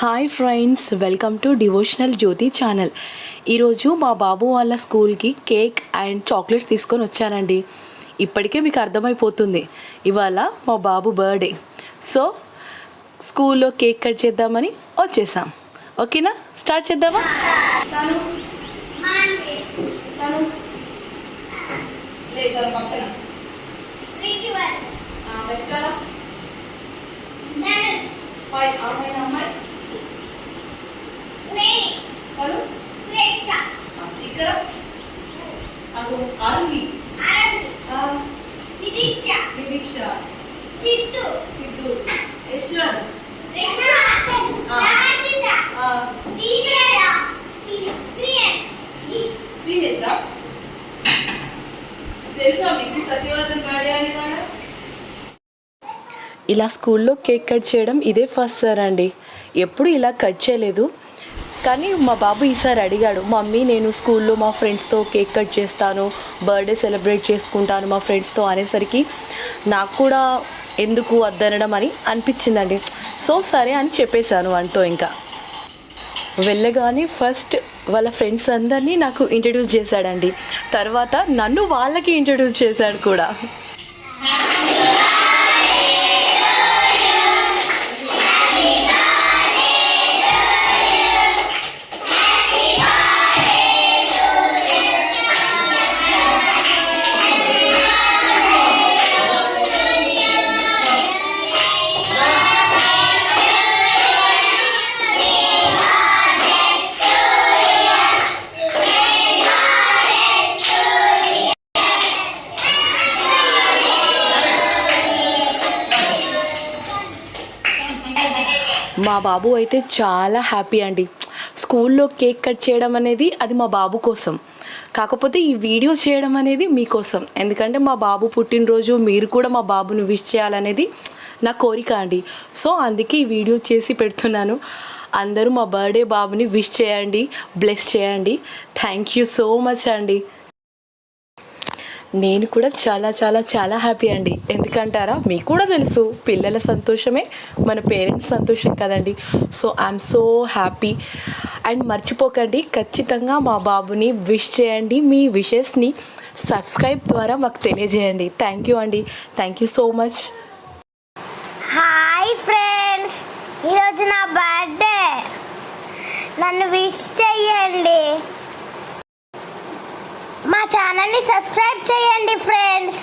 Hi friends welcome to devotional Jyothi channel ఈరోజు మా బాబు వాళ్ళ స్కూల్కి కేక్ అండ్ చాక్లెట్స్ తీసుకొని వచ్చానండి. ఇప్పటికే మీకు అర్థమైపోతుంది. ఇవాళ మా బాబు బర్త్డే సో స్కూల్లో కేక్ కట్ చేద్దామని వచ్చేసాం. ఓకేనా స్టార్ట్ చేద్దామా? పక్కన. ఇక్కడ? అగు ఆరుని ఆ, నిరీక్ష. సిద్ధు. యశ్వంత్ ఆ, శ్రీనేత్ర తెలుసా మీకు సత్యవర్ధన్ బర్త్డే అని వాడ? ఇలా స్కూల్లో కేక్ కట్ చేయడం ఇదే ఫస్ట్ సార్ అండి. ఎప్పుడు ఇలా కట్ చేయలేదు. కానీ మా బాబు ఈసారి అడిగాడు మమ్మీ నేను స్కూల్లో మా ఫ్రెండ్స్తో కేక్ కట్ చేస్తాను బర్త్డే సెలబ్రేట్ చేసుకుంటాను మా ఫ్రెండ్స్తో అనేసరికి నాకు కూడా ఎందుకు వద్దనడం అని అనిపించిందండి. సో సరే అని చెప్పేశాను అంటూ ఇంకా. వెళ్ళగానే ఫస్ట్ వాళ్ళ ఫ్రెండ్స్ అందరినీ నాకు ఇంట్రడ్యూస్ చేశాడండి. తర్వాత నన్ను వాళ్ళకి ఇంట్రడ్యూస్ చేశాడు కూడా. మా బాబు అయితే చాలా హ్యాపీ అండి. స్కూల్లో కేక్ కట్ చేయడం అనేది అది మా బాబు కోసం. కాకపోతే ఈ వీడియో చేయడం అనేది మీకోసం ఎందుకంటే మా బాబు పుట్టినరోజు మీరు కూడా మా బాబుని విష్ చేయాలనేది నా కోరిక అండి. సో అందుకే ఈ వీడియో చేసి పెడుతున్నాను. అందరూ మా బర్త్డే బాబుని విష్ చేయండి బ్లెస్ చేయండి. థ్యాంక్ యూ సో మచ్ అండి. నేను కూడా చాలా చాలా చాలా హ్యాపీ అండి. ఎందుకంటారా? మీకు కూడా తెలుసు పిల్లల సంతోషమే మన పేరెంట్స్ సంతోషం కదండి. So I'm so happy and మర్చిపోకండి ఖచ్చితంగా మా బాబుని విష్ చేయండి మీ విషెస్ని సబ్స్క్రైబ్ ద్వారా మాకు తెలియజేయండి. థ్యాంక్ యూ అండి. Thank you so much hi friends ఈరోజు నా బర్త్డే నన్ను విష్ చెయ్యండి ఛానల్ని సబ్స్క్రైబ్ చేయండి ఫ్రెండ్స్.